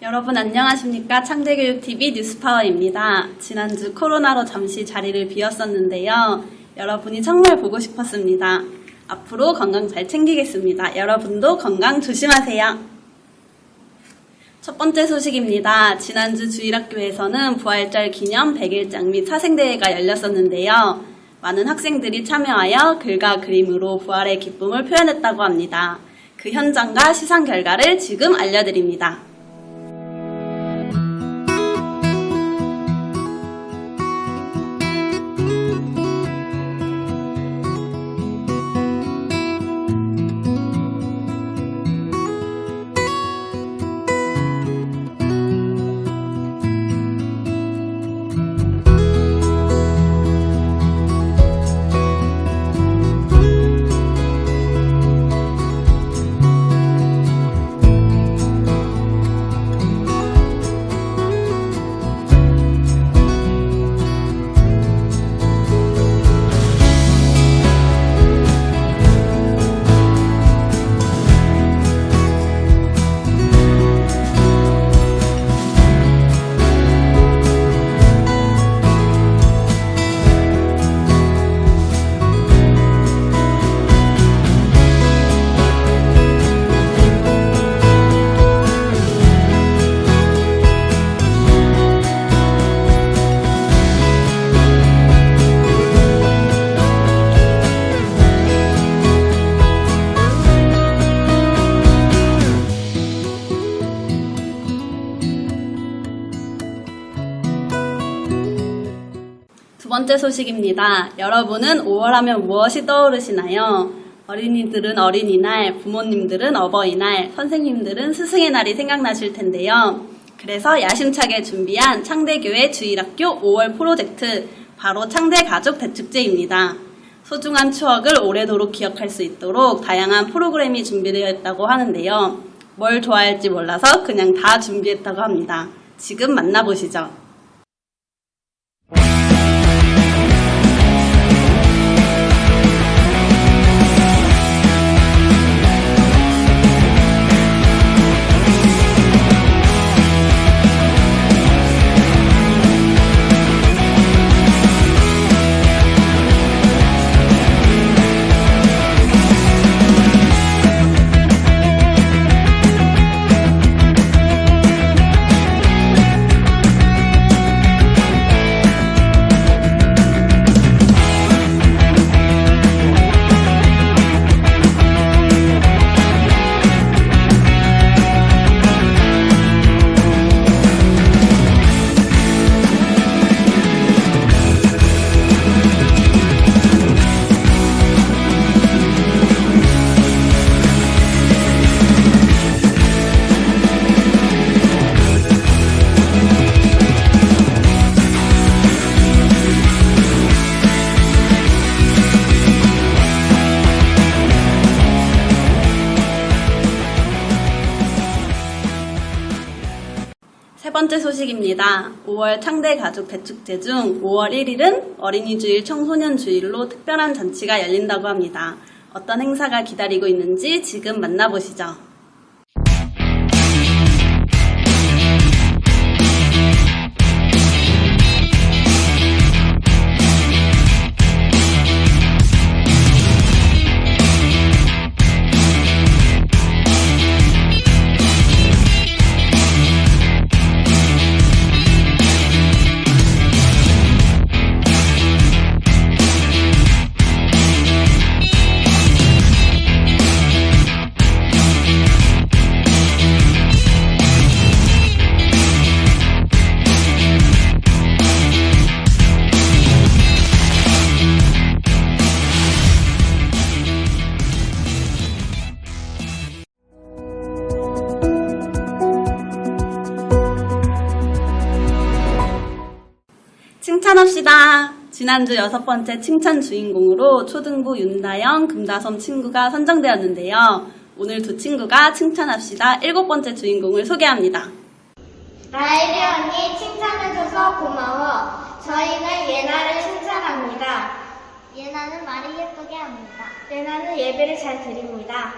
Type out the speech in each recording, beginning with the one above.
여러분 안녕하십니까 창대교육TV 뉴스파워입니다. 지난주 코로나로 잠시 자리를 비웠었는데요. 여러분이 정말 보고 싶었습니다. 앞으로 건강 잘 챙기겠습니다. 여러분도 건강 조심하세요. 첫 번째 소식입니다. 지난주 주일학교에서는 부활절 기념 100일장 및 사생대회가 열렸었는데요. 많은 학생들이 참여하여 글과 그림으로 부활의 기쁨을 표현했다고 합니다. 그 현장과 시상 결과를 지금 알려드립니다. 번째 소식입니다. 여러분은 5월 하면 무엇이 떠오르시나요? 어린이들은 어린이날, 부모님들은 어버이날, 선생님들은 스승의 날이 생각나실 텐데요. 그래서 야심차게 준비한 창대교회 주일학교 5월 프로젝트, 바로 창대가족 대축제입니다. 소중한 추억을 오래도록 기억할 수 있도록 다양한 프로그램이 준비되어 있다고 하는데요. 뭘 좋아할지 몰라서 그냥 다 준비했다고 합니다. 지금 만나보시죠. 번째 소식입니다. 5월 창대 가족 대축제 중 5월 1일은 어린이 주일 청소년 주일로 특별한 잔치가 열린다고 합니다. 어떤 행사가 기다리고 있는지 지금 만나보시죠. 칭찬합시다. 지난주 여섯 번째 칭찬 주인공으로 초등부 윤다영, 금다솜 친구가 선정되었는데요. 오늘 두 친구가 칭찬합시다. 일곱 번째 주인공을 소개합니다. 라일이 언니 칭찬해줘서 고마워. 저희는 예나를 칭찬합니다. 예나는 말을 예쁘게 합니다. 예나는 예배를 잘 드립니다.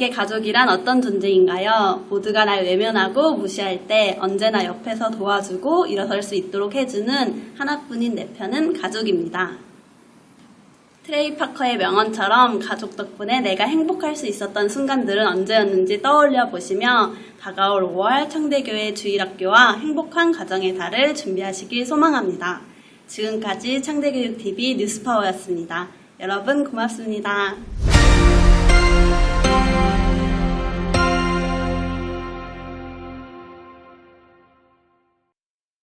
여러분에게 가족이란 어떤 존재인가요? 모두가 날 외면하고 무시할 때 언제나 옆에서 도와주고 일어설 수 있도록 해주는 하나뿐인 내 편은 가족입니다. 트레이 파커의 명언처럼 가족 덕분에 내가 행복할 수 있었던 순간들은 언제였는지 떠올려 보시며 다가올 5월 창대교회 주일학교와 행복한 가정의 달을 준비하시길 소망합니다. 지금까지 창대교육TV 뉴스파워였습니다. 여러분 고맙습니다.